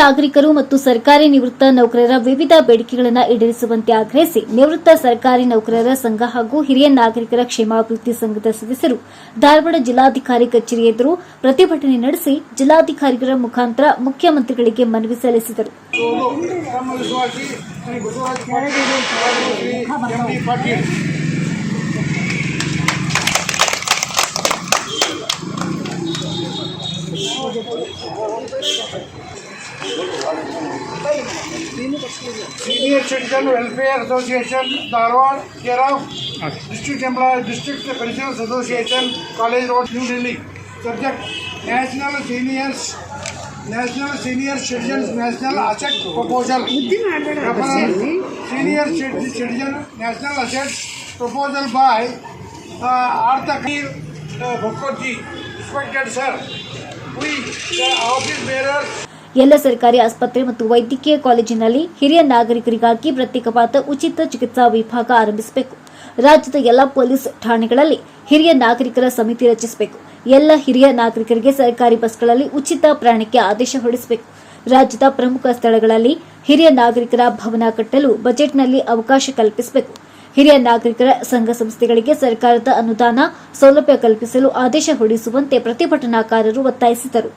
ನಾಗರಿಕರು ಮತ್ತು ಸರ್ಕಾರಿ ನಿವೃತ್ತ ನೌಕರರ ವಿವಿಧ ಬೇಡಿಕೆಗಳನ್ನು ಈಡೇರಿಸುವಂತೆ ಆಗ್ರಹಿಸಿ ನಿವೃತ್ತ ಸರ್ಕಾರಿ ನೌಕರರ ಸಂಘ ಹಾಗೂ ಹಿರಿಯ ನಾಗರಿಕರ ಕ್ಷೇಮಾಭಿವೃದ್ಧಿ ಸಂಘದ ಸದಸ್ಯರು ಧಾರವಾಡ ಜಿಲ್ಲಾಧಿಕಾರಿ ಕಚೇರಿ ಎದುರು ಪ್ರತಿಭಟನೆ ನಡೆಸಿ ಜಿಲ್ಲಾಧಿಕಾರಿಗಳ ಮುಖಾಂತರ ಮುಖ್ಯಮಂತ್ರಿಗಳಿಗೆ ಮನವಿ ಸಲ್ಲಿಸಿದರು. Senior citizen welfare association, Dharwad care of district employ, district pensioners association, college road, new Delhi. Subject, national seniors, national senior citizen national asset proposal. Senior citizen, national asset proposal by आर्थकीर भुक्कोजी inspector sir we office office ಎಲ್ಲ ಸರ್ಕಾರಿ ಆಸ್ಪತ್ರೆ ಮತ್ತು ವೈದ್ಯಕೀಯ ಕಾಲೇಜಿನಲ್ಲಿ ಹಿರಿಯ ನಾಗರಿಕರಿಗಾಗಿ ಪ್ರತ್ಯೇಕವಾದ ಉಚಿತ ಚಿಕಿತ್ಸಾ ವಿಭಾಗ ಆರಂಭಿಸಬೇಕು. ರಾಜ್ಯದ ಎಲ್ಲ ಪೊಲೀಸ್ ಠಾಣೆಗಳಲ್ಲಿ ಹಿರಿಯ ನಾಗರಿಕರ ಸಮಿತಿ ರಚಿಸಬೇಕು. ಎಲ್ಲ ಹಿರಿಯ ನಾಗರಿಕರಿಗೆ ಸರ್ಕಾರಿ ಬಸ್ಗಳಲ್ಲಿ ಉಚಿತ ಪ್ರಯಾಣಕ್ಕೆ ಆದೇಶ ಹೊರಡಿಸಬೇಕು. ರಾಜ್ಯದ ಪ್ರಮುಖ ಸ್ಥಳಗಳಲ್ಲಿ ಹಿರಿಯ ನಾಗರಿಕರ ಭವನ ಕಟ್ಟಲು ಬಜೆಟ್ನಲ್ಲಿ ಅವಕಾಶ ಕಲ್ಪಿಸಬೇಕು. ಹಿರಿಯ ನಾಗರಿಕರ ಸಂಘ ಸಂಸ್ಥೆಗಳಿಗೆ ಸರ್ಕಾರದ ಅನುದಾನ ಸೌಲಭ್ಯ ಕಲ್ಪಿಸಲು ಆದೇಶ ಹೊರಡಿಸುವಂತೆ ಪ್ರತಿಭಟನಾಕಾರರು ಒತ್ತಾಯಿಸಿದರು.